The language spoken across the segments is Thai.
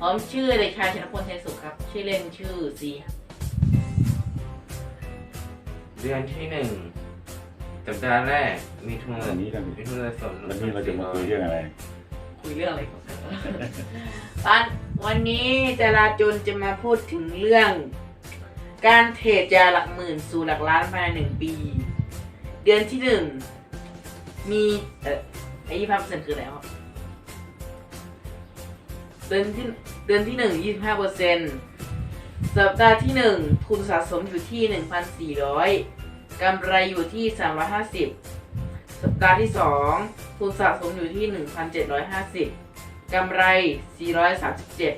ผมชื่อเด็กชายชนพลเทนสุขครับ ชื่อเล่นชื่อซีครับเดือนที่หนึ่งสัปดาห์แรก มีทุนวันนี้กันมีทุนสนวันนี้เราจะมาคุยเรื่องอะไร คุยเรื่องอะไรก่อนตอนวันนี้จราจนจะมาพูดถึงเรื่อง การเทรดยาหลักหมื่นสู่หลักล้านภายในหนึ่งปี เดือนที่หนึ่งมีเอ่อไอ้ยี่ห้าเปอร์เซ็นต์คืออะไรครับ เดือนที่เดือนที่หนึ่งยี่สิบห้าเปอร์เซ็นต์สัปดาห์ที่หนึ่งทุนสะสมอยู่ที่หนึ่งพันสี่ร้อยกำไรอยู่ที่สามร้อยห้าสิบสัปดาห์ที่สองทุนสะสมอยู่ที่หนึ่งพันเจ็ดร้อยห้าสิบกำไรสี่ร้อยสามสิบเจ็ด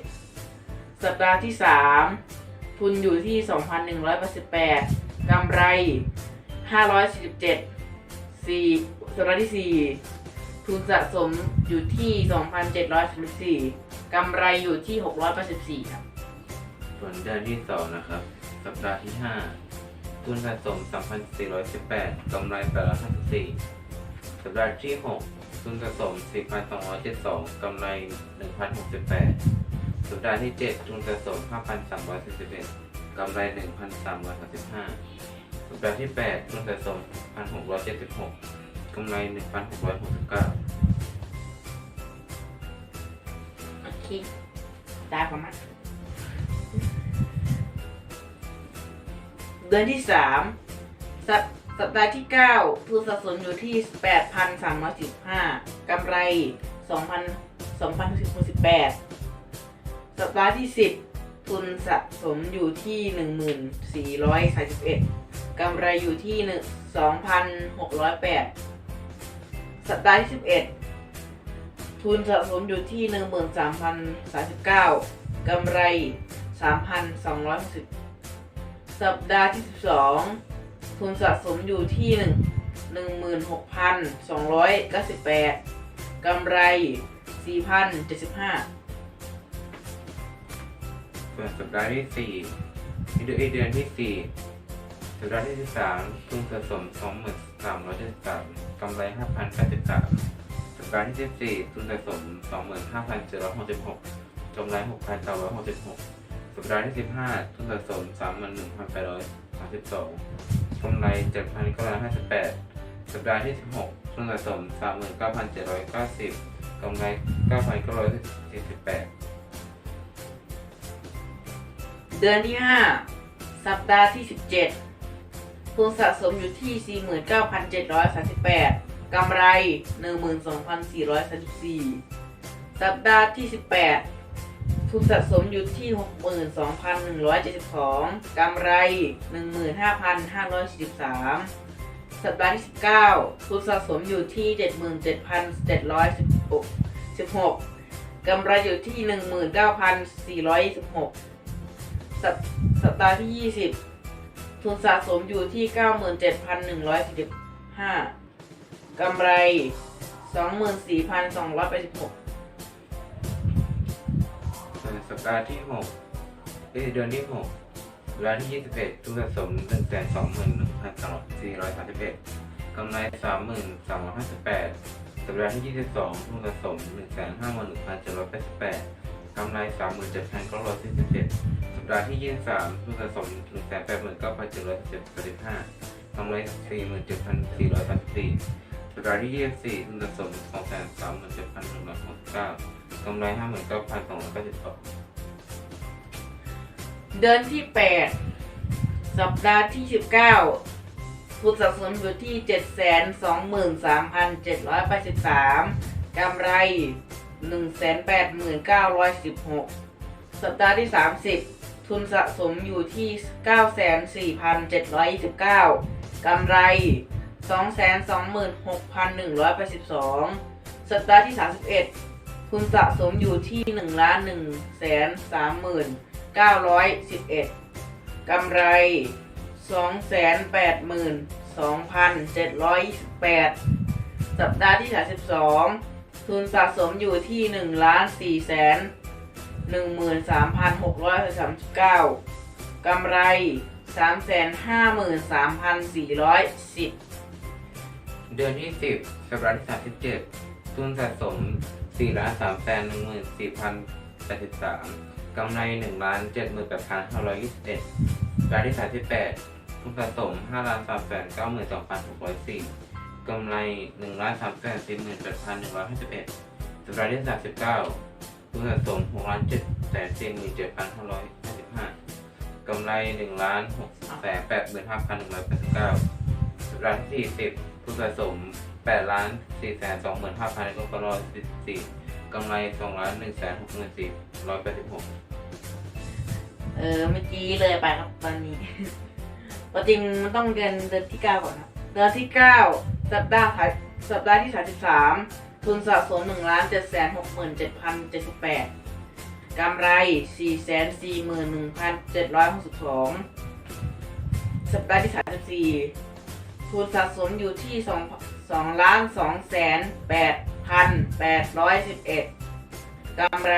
สัปดาห์ที่สามทุนอยู่ที่สองพันหนึ่งร้อยแปดสิบแปดกำไรห้าร้อยสี่สิบเจ็ดสี่สัปดาห์ที่สี่ทุนสะสมอยู่ที่ 2,734 กำไรอยู่ที่หกร้อยแปดสิบสี่ครับ ส่วนเดือนที่สองนะครับ สัปดาห์ที่ห้าทุนสะสม 3,418กำไร854สัปดาห์ที่หกทุนสะสม 4,272กำไร 1,068 สัปดาห์ที่เจ็ดทุนสะสม 5,341กำไร 1,335สัปดาห์ที่แปดทุนสะสม 1,676กำไร 1,669 โอเคได้ประมาณเดือนที่สามสัปสัปดาห์ที่เก้าทุนสะสมอยู่ที่แปดพันสามร้อยสิบห้ากำไรสองพันสองพันสิบแปดสัปดาห์ที่สิบทุนสะสมอยู่ที่หนึ่งหมื่นสี่ร้อยสาสิบเอ็ดกำไรอยู่ที่หนึ่งสองพันหกร้อยแปดสัปดาห์ที่สิบเอ็ด ทุนสะสมอยู่ที่ 13,039กำไร 3,260 สัปดาห์ที่ 12 ทุนสะสมอยู่ที่ 16,298กำไร 4,075เปิดสัปดาห์ที่สี่ในเดือนเดือนที่สี่สัปดาห์ที่สามทุนสะสม 23,373กำไร 5,083 รายที่สิบสี่ทุนสะสมสองหมื่นห้าพันเจ็ดร้อยหกสิบหกจำรหกพันเก้าร้อยหกสิบหกสัปดาห์ที่สิบห้าทุนสะสมสามหมื่นหนึ่งพันแปดร้อยสามสิบสองกำไรเจ็ดพันเก้าร้อยห้าสิบแปดสัปดาห์ที่สิบหกทุนสะสมสามหมื่นเก้าพันเจ็ดร้อยเก้าสิบกำไรเก้าพันเก้าร้อยเจ็ดสิบแปดเดือนที่ห้าสัปดาห์ที่สิบเจ็ดทุนสะสมอยู่ที่สี่หมื่นเก้าพันเจ็ดร้อยสามสิบแปด กำไรหนึ่งหมื่นสองพันสี่ร้อยสามสิบสี่สัปดาห์ที่สิบแปดทุนสะสมอยู่ที่ 62,172 กำไร 15,543 สัปดาห์ที่ 19 ทุนสะสมอยู่ที่ 77,716 16กำไรอยู่ที่ 19,426สัปสัปดาห์ที่ 20 ทุนสะสมอยู่ที่ 97,145 กำไร 24,286ส่วนสัปดาห์ที่หกเอ้ยเดือนที่หกสัปดาห์ที่ยี่สิบเอ็ดทุนสะสมหนึ่งแสนสองหมื่นหนึ่งพันสองสี่ร้อยสามสิบเอ็ดกำไรสามหมื่นสามร้อยห้าสิบแปดสัปดาห์ที่ยี่สิบสองทุนสะสมหนึ่งแสนห้าหมื่นหนึ่งพันเจ็ดร้อยแปดสิบแปดกำไรสามหมื่นเจ็ดพันเก้าร้อยสี่สิบเจ็ดสัปดาห์ที่ยี่สิบสามทุนสะสมหนึ่งแสนแปดหมื่นเก้าพันเจ็ดร้อยสิบสิบห้ากำไรสี่หมื่นเจ็ดพันสี่ร้อยสามสิบสี่ สัปดาห์ที่ยี่สี่ทุนสะสมสองแสนสามหมื่นเจ็ดพันหนึ่งร้อยหกสิบเก้ากำไรห้าหมื่นเก้าพันสองร้อยเก้าสิบสองเดือนที่8สัปดาห์ที่19ทุนสะสมอยู่ที่723,783กำไร189,916สัปดาห์ที่30ทุนสะสมอยู่ที่94,729กำไร226,182สัปดาห์ที่31ทุนสะสมอยู่ที่1ล้าน1แสน30,000 911กำไร282,728สัปดาห์ที่32ทุนสะสมอยู่ที่1ล้าน4แสน13,639กำไร353,410เดือนที่สิบสัปดาห์ที่สามสิบทุนสะสมสี่ล้านสาแสนหนึ่งหมื่นสี่พันแปดสิบสากำไร 226,182 สตาร์ที่ 31คุณสะสมอยู่ที่ 1 1 3 9 1 1 กำไร 282,728 สัปดาห์ที่ 32 ทุนสะสมอยู่ที่ 1 4 1 3 6 3 9 กำไร 353,410 เดือนที่ 10 สัปดาห์ที่ 37 ทุนสะสม4ล้าน3แสน14,083กำไร1ล้าน78,521รายที่ 38 ทุนสะสม5ล้าน3แสน92,604กำไร1ล้าน3แสน48,151สัปดาห์ที่ 39 ทุนสะสม6ล้าน7แสน47,555กำไร1ล้าน6แสน85,189สัปดาห์ที่ 40 ผู้สะสมแปดล้านสี่แสนสองหมื่นห้าพันก็ร้อยสิบสี่กำไรสองล้านหนึ่งแสนหกหมื่นสี่ร้อยแปดสิบหกเออเมื่อกี้เลยไปครับตอนนี้ปกติมันต้องเดือนเดือนที่เก้าก่อนครับเดือนที่เก้าสัปดาห์ท้ายสัปดาห์ที่สามสิบสามทุนสะสมหนึ่งล้านเจ็ดแสนหกหมื่นเจ็ดพันเจ็ดสิบแปดกำไรสี่แสนสี่หมื่นหนึ่งพันเจ็ดร้อยหกสิบสองสัปดาห์ที่สามสิบสี่ ทุนสะสมอยู่ที่สองสองล้านสองแสนแปดพันแปดร้อยสิบเอ็ดกำไร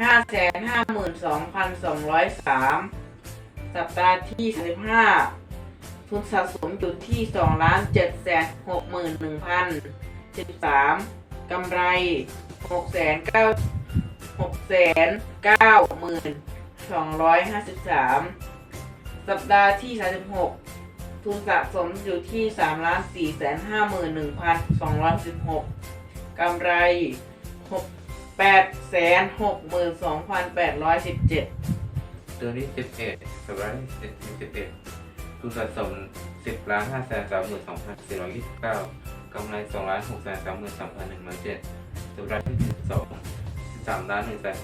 ห้าแสนห้าหมื่นสองพันสองร้อยสามสัปดาห์ที่สามสิบห้าทุนสะสมอยู่ที่สองล้านเจ็ดแสนหกหมื่นหนึ่งพันสิบสามกำไรหกแสนเก้าหกแสนเก้าหมื่นสองร้อยห้าสิบสามสัปดาห์ที่สามสิบหก ทุนสะสมอยู่ที่3ล้าน4แสน5หมื่น1,216กำไร6 8แสน6หมื่น2,817ตันนี้11สำหรับ11ทุนสะสม 10ล้าน5แสน3หมื่น2,429กำไร2ล้าน6แสน3หมื่น3,117สำหรับที่12 13ล้าน1แสน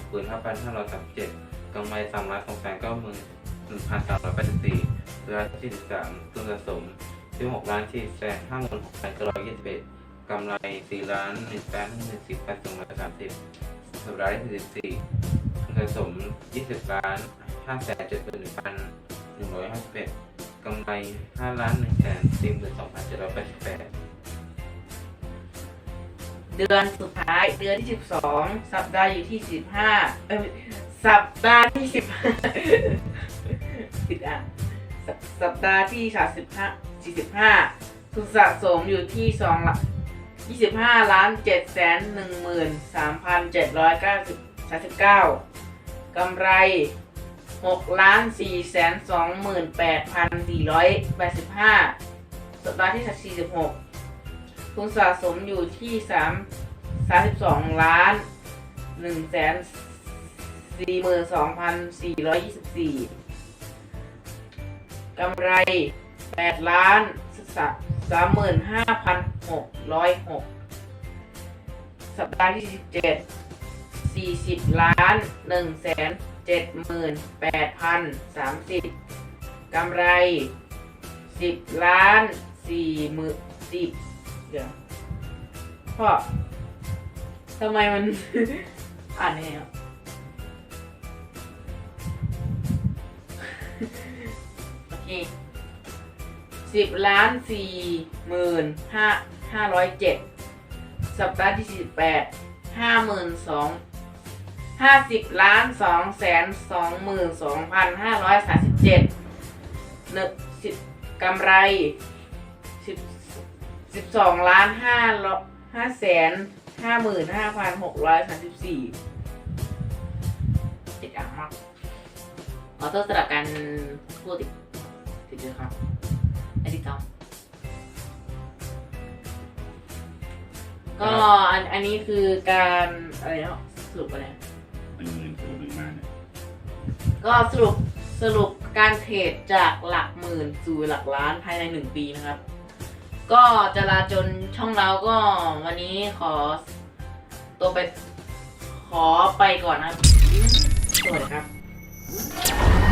5,537กำไร3ล้าน2แสน9หมื่น1,384 ร้ายที่สิบสามทุนสะสมซื้หกล้านที่แสนห้าหมื่นหกพันเก้าร้อยยี่สิบเอ็ดกำไรสี่ล้านหนึ่งแสนหนึ่งสิบแปดสองร้อยสามสิบสำหรับราห์ที่สิบสี่ทุนสะสมยี่สิบล้านห้าแสนเจ็ดหมื่นหนึ่งพันหนึ่งร้อยห้าสิบเอ็ดกำไรห้าล้านหนึ่งแสนสี่หมื่นสองพันเจ็ดร้อยแปดสิบแปดเดือนสุดท้ายเดือนที่ 12 สัปดาห์อยู่ที่ 15เอ้ยสัปดาห์ที่10ผิดอะ สัปสัปดาห์ที่สามสิบห้าสี่สิบห้าทุนสะสมอยู่ที่สองละยี่สิบห้าล้านเจ็ดแสนหนึ่งหมื่นสามพันเจ็ดร้อยเก้าสิบสามสิบเก้ากำไรหกล้านสี่แสนสองหมื่นแปดพันสี่ร้อยแปดสิบห้าสัปดาห์ที่สี่สิบหกทุนสะสมอยู่ที่สามสามสิบสองล้านหนึ่งแสนสี่หมื่นสองพันสี่ร้อยยี่สิบสี่ กำไรแปดล้านสามหมื่นห้าพันหกร้อยหกสัปดาห์ที่สิบเจ็ดสี่สิบล้านหนึ่งแสนเจ็ดหมื่นแปดพันสามสิบกำไรสิบล้านสี่หมื่นสิบเดี๋ยวพ่อทำไมมัน อ่านยังไสิบล้านสี่หมื่นห้าห้าร้อยเจ็ดสัปดาห์ที่สิบแปดห้าหมื่นสองห้าสิบล้านสองแสนสองหมื่นสองพันห้าร้อยสามสิบเจ็ดหนึ่งสิบกำไรสิบสิบสองล้านห้าห้าแสนห้าหมื่นห้าพันหกร้อยสามสิบสี่ติดอ่างมากขอโทษสำหรับการพูดติดติดด้วยครับ นที่ต้องก็อันอันนี้คือการอะไรเนาะสรุปอะไรนะหนึ่งหมื่นตัวหนึ่งมาเนี่ยก็สรุปสรุปการเทรดจากหลักหมื่นสู่หลักล้านภายในหนึ่งปีนะครับ ก็จราจนช่องเราก็วันนี้ขอ ตัวไปขอไปก่อนนะครับสวัสดีครับ